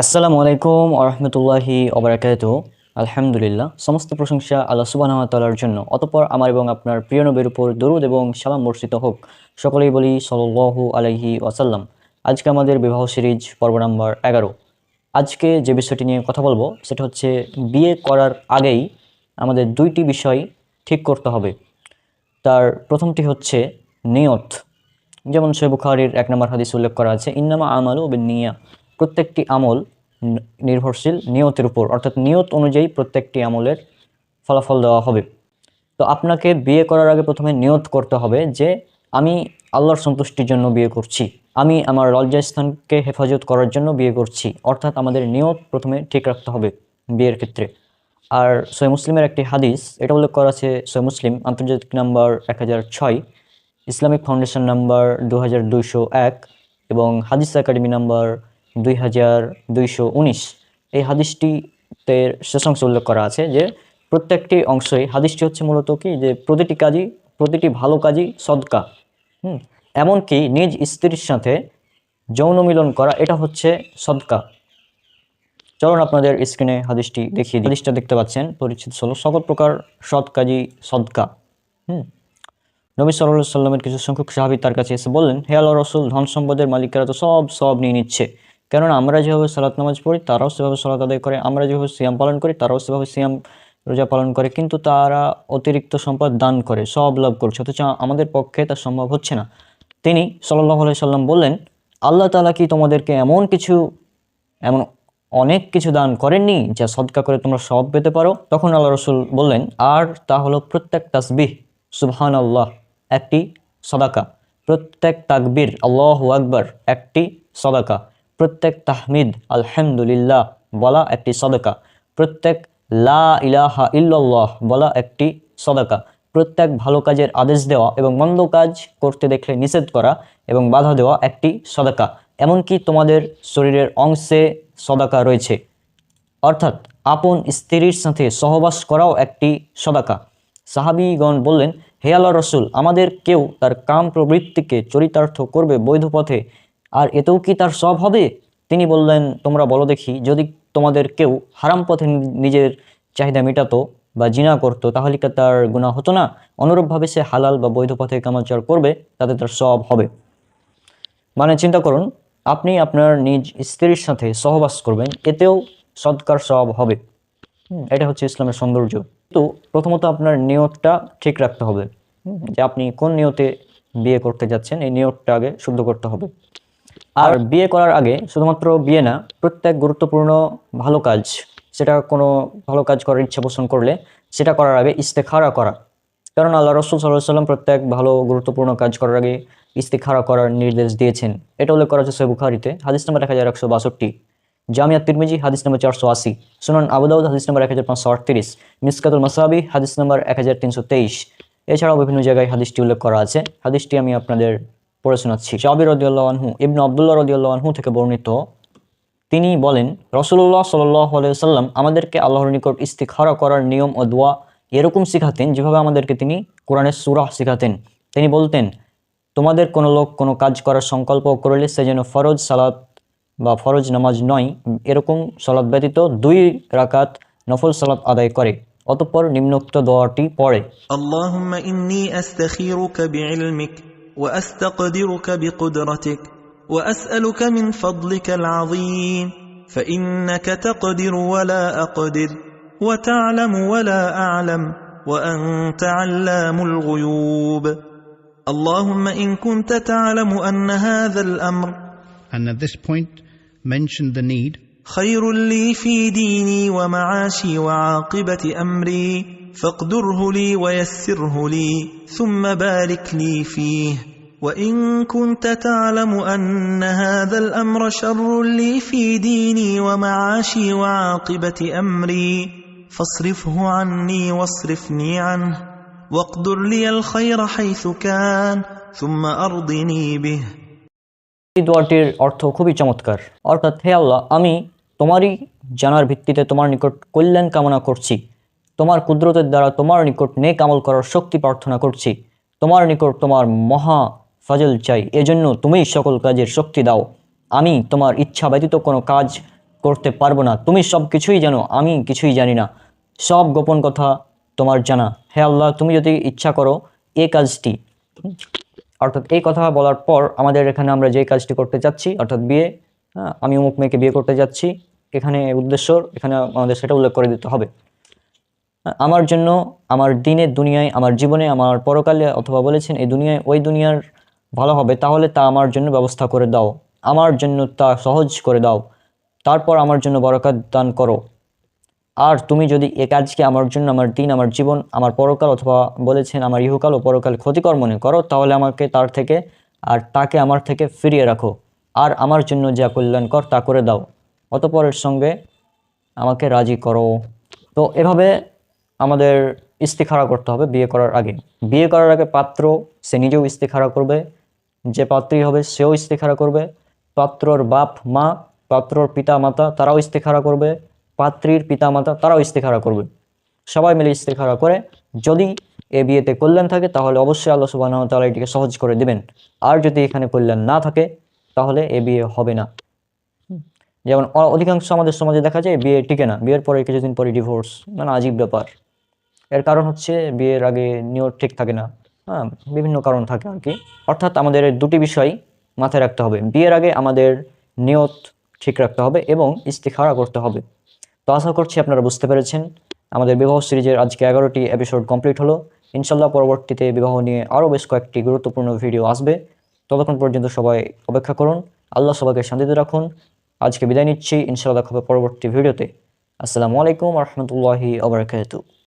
আসসালামু আলাইকুম আরহামতুল্লাহি ওবরাকাত আলহামদুলিল্লাহ, সমস্ত প্রশংসা আল্লাহ সুবাহ তালার জন্য। অতপর আমার এবং আপনার প্রিয় নবীর উপর দরুদ এবং সালাম বর্ষিত হোক। সকলেই বলি সল্লাহু আলাইহি ওয়াসাল্লাম। আজকে আমাদের বিবাহ সিরিজ পর্ব নাম্বার এগারো। আজকে যে বিষয়টি নিয়ে কথা বলব, সেটা হচ্ছে বিয়ে করার আগেই আমাদের দুইটি বিষয় ঠিক করতে হবে। তার প্রথমটি হচ্ছে নিয়ত। যেমন সে বুখারির এক নম্বর হাদিস উল্লেখ করা আছে, ইন্নামা আমালু নিয়া। প্রত্যেকটি আমল নির্ভরশীল নিয়তের উপর, অর্থাৎ নিয়ত অনুযায়ী প্রত্যেকটি আমলের ফলাফল দেওয়া হবে। তো আপনাকে বিয়ে করার আগে প্রথমে নিয়ত করতে হবে যে, আমি আল্লাহর সন্তুষ্টির জন্য বিয়ে করছি। আমি আমার লজ্জাস্থানকে হেফাজত করার জন্য বিয়ে করছি। অর্থাৎ আমাদের নিয়ত প্রথমে ঠিক রাখতে হবে বিয়ের ক্ষেত্রে। আর সৈ মুসলিমের একটি হাদিস, এটা উল্লেখ করা আছে সৈ মুসলিম, আন্তর্জাতিক নাম্বার এক হাজার ছয়, ইসলামিক ফাউন্ডেশন নাম্বার দু হাজার দুইশো এক এবং হাদিস একাডেমি নাম্বার দুই হাজার দুইশো উনিশ। এই হাদিসটিতে শেষাংশ উল্লেখ করা আছে যে প্রত্যেকটি অংশই, হাদিসটি হচ্ছে মূলত কি? যে প্রতিটি কাজই, প্রতিটি ভালো কাজই সদকা। হুম? এমনকি নিজ স্ত্রীর সাথে যৌন মিলন করা, এটা হচ্ছে সদকা। চলুন আপনাদের স্ক্রিনে হাদিসটি দেখিয়ে হাদিসটা দেখতে পাচ্ছেন, পরিচিত হলো সকল প্রকার সৎ কাজই সদকা। হুম? নবী সাল্লাহ সাল্লামের কিছু সংখ্যক সাহাবি তার কাছে এসে বললেন, হে আল্লাহ রসুল, ধন সম্পদের মালিকেরা তো সব সব নিয়ে নিচ্ছে। কেননা আমরা যেভাবে সালাত নামাজ পড়ি, তারাও সেভাবে সালাত আদায় করে, আমরা যেভাবে সিয়াম পালন করি, তারাও সেভাবে সিয়াম রোজা পালন করে, কিন্তু তারা অতিরিক্ত সম্পদ দান করে সব লাভ করছে, অথচ আমাদের পক্ষে তা সম্ভব হচ্ছে না। তিনি সাল্লাহ আলাই সাল্লাম বললেন, আল্লাহ তালা কি তোমাদেরকে এমন কিছু, এমন অনেক কিছু দান করেননি যা সদকা করে তোমরা সব পেতে পারো? তখন আল্লাহ রসুল বললেন, আর তা হলো প্রত্যেক তাসবিহ সুবহান আল্লাহ একটি সদাকা। প্রত্যেক তাকবীর, আল্লাহ আকবর, একটি সদাকা। প্রত্যেক তাহমিদ, আলহামদুলিল্লাহ, বলা একটি সদাকা। প্রত্যেক লা ইলাহা ইল্লাল্লাহ বলা একটি সদাকা। প্রত্যেক ভালো কাজের আদেশ দেওয়া এবং মন্দ কাজ করতে দেখলে নিষেধ করা এবং বাধা দেওয়া একটি সদাকা। এমনকি তোমাদের শরীরের অংশে সদাকা রয়েছে। অর্থাৎ আপন স্ত্রীর সাথে সহবাস করাও একটি সদাকা। সাহাবিগণ বললেন, হে আল্লাহ রসুল, আমাদের কেউ তার কাম প্রবৃত্তিকে চরিতার্থ করবে বৈধ পথে আর এতেও কি তার সব হবে? তিনি বললেন, তোমরা বলো দেখি, যদি তোমাদের কেউ হারাম পথে নিজের চাহিদা মেটাতো বা জিনা করতো, তাহলে কি তার গুণা হতো না? অনুরূপভাবে সে হালাল বা বৈধ পথে কামাচার করবে, তাতে তার সব হবে। মানে চিন্তা করুন, আপনি আপনার নিজ স্ত্রীর সাথে সহবাস করবেন, এতেও সৎকার সব হবে। এটা হচ্ছে ইসলামের সৌন্দর্য। তো প্রথমত আপনার নিয়তটা ঠিক রাখতে হবে। যে আপনি কোন নিয়তে বিয়ে করতে যাচ্ছেন, এই নিয়তটা আগে শুদ্ধ করতে হবে। আর বিয়ে করার আগে শুধুমাত্র বিয়ে না প্রত্যেক গুরুত্বপূর্ণ ভালো কাজ সেটা কোনো ভালো কাজ করার ইচ্ছা পোষণ করলে সেটা করার আগে ইস্তেখারা করা। কারণ আল্লাহ রসুল সাল্লাহ সাল্লাম প্রত্যেক ভালো গুরুত্বপূর্ণ কাজ করার আগে ইস্তেখারা করার নির্দেশ দিয়েছেন। এটা উল্লেখ করা হচ্ছে বুখারিতে হাদিস নাম্বার এক হাজার একশো বাষট্টি। জামিয়া তিরমিজি হাদিস নম্বর চারশো আশি। সুনান আবুদাউদ হাদিস নম্বর এক হাজার পাঁচশো আটত্রিশ। মিসকাতুল মাসাবি হাদিস নম্বর এক হাজার তিনশো তেইশ। এছাড়াও বিভিন্ন জায়গায় হাদিসটি উল্লেখ করা আছে। হাদিসটি আমি আপনাদের পড়ে শোনাচ্ছি। জাবি রদিউল্লাহু ইবনু আবদুল্লাহ রদিউল্লাহু থেকে বর্ণিত, তিনি বলেন রসুল্লাহ সাল্লাহ সাল্লাম আমাদেরকে আল্লাহর নিকট ইস্তিখারা করার নিয়ম ও দোয়া এরকম শিখাতেন যেভাবে আমাদেরকে তিনি কোরআনের সুরাহ শিখাতেন। তিনি বলতেন, তোমাদের কোনো লোক কোনো কাজ করার সংকল্প করলে সে যেন ফরজ সালাত বা ফরজ নামাজ নয়, এরকম সালাদ ব্যতীত দুই রাকাত নফল সালাত আদায় করে, অতঃপর নিম্নোক্ত দোয়াটি পড়ে। وأستقدرك بقدرتك وأسألك من فضلك العظيم فإنك تقدر ولا أقدر وتعلم ولا أعلم وأنت علام الغيوب. اللهم إن كنت تعلم أن هذا الأمر and at this point mentioned the need. خير لي في ديني ومعاشي وعاقبة أمري فاقدره لي ويسره لي ثم بارك لي فيه. وإن كنت تعلم أن هذا الأمر شر لي في ديني ومعاشي وعاقبة أمري فاصرفه عني واصرفني عنه واقدر لي الخير حيث كان ثم أرضني به এই দোয়াটির অর্থ খুবই চমৎকার অর্থাৎ হে আল্লাহ আমি তোমারই জানার ভিত্তিতে তোমার নিকট কল্যাণ কামনা করছি তোমার কুদরতের দ্বারা তোমার নিকট নেক আমল করার শক্তি প্রার্থনা করছি তোমার নিকট তোমার মহা ফাজল চাই। এজন্য তুমি সকল কাজের শক্তি দাও। আমি তোমার ইচ্ছা ব্যতীত কোনো কাজ করতে পারব না। তুমি সব কিছুই জানো আমি কিছুই জানি না। সব গোপন কথা তোমার জানা। হে আল্লাহ তুমি যদি ইচ্ছা করো এ কাজটি অর্থাৎ এই কথা বলার পর আমাদের এখানে আমরা যে কাজটি করতে যাচ্ছি অর্থাৎ বিয়ে হ্যাঁ, আমি অমুক মেয়েকে বিয়ে করতে যাচ্ছি। এখানে উদ্দেশ্য এখানে আমাদের সেটা উল্লেখ করে দিতে হবে। আমার জন্য আমার দিনের দুনিয়ায় আমার জীবনে আমার পরকালে অথবা বলেছেন এই দুনিয়ায় ওই দুনিয়ার ভালো হবে, তাহলে তা আমার জন্য ব্যবস্থা করে দাও। আমার জন্য তা সহজ করে দাও। তারপর আমার জন্য বরকত দান করো। আর তুমি যদি এ কাজকে আমার জন্য, আমার দিন, আমার জীবন, আমার পরকাল অথবা বলেছেন আমার ইহুকাল ও পরকাল ক্ষতিকর মনে করো, তাহলে আমাকে তার থেকে আর তাকে আমার থেকে ফিরিয়ে রাখো। আর আমার জন্য যা কল্যাণকর তা করে দাও। অতপরের সঙ্গে আমাকে রাজি করো। তো এভাবে আমাদের ইস্তিখারা করতে হবে বিয়ে করার আগে। বিয়ে করার আগে পাত্র, সে নিজেও ইস্তিখারা করবে। যে পাত্রী হবে, সেও ইস্তিখারা করবে। পাত্রর বাপ, মা, পাত্রর পিতা মাতা তারাও ইস্তিখারা করবে। পাত্রীর পিতা মাতা তারাও ইস্তিখারা করবে। সবাই মিলে ইস্তিখারা করে যদি এ বিয়েতে কল্যাণ থাকে, তাহলে অবশ্যই আল্লাহ সুবাহ তালা এটিকে সহজ করে দিবেন। আর যদি এখানে কল্যাণ না থাকে, তাহলে এ বিয়ে হবে না। যেমন অধিকাংশ আমাদের সমাজে দেখা যায় বিয়ে টিকে না। বিয়ের পরে কিছুদিন পরে ডিভোর্স মানে আজীব ব্যাপার। এর কারণ হচ্ছে বিয়ের আগে নিয়ত ঠিক থাকে না। হ্যাঁ বিভিন্ন কারণ থাকে আর কি। অর্থাৎ আমাদের দুটি বিষয় মাথায় রাখতে হবে। বিয়ের আগে আমাদের নিয়ত ঠিক রাখতে হবে এবং ইস্তিখারা করতে হবে। তো আশা করছি আপনারা বুঝতে পেরেছেন। আমাদের বিবাহ সিরিজের আজকে এগারোটি এপিসোড কমপ্লিট হলো। ইনশাল্লাহ পরবর্তীতে বিবাহ নিয়ে আরও বেশ কয়েকটি গুরুত্বপূর্ণ ভিডিও আসবে। ততক্ষণ পর্যন্ত সবাই অপেক্ষা করুন। আল্লাহ সবাইকে শান্তিতে রাখুন। আজকে বিদায় নিচ্ছি। ইনশাল্লাহ দেখা হবে পরবর্তী ভিডিওতে আসসালামু আলাইকুম রহমতুল্লাহি আবরকাত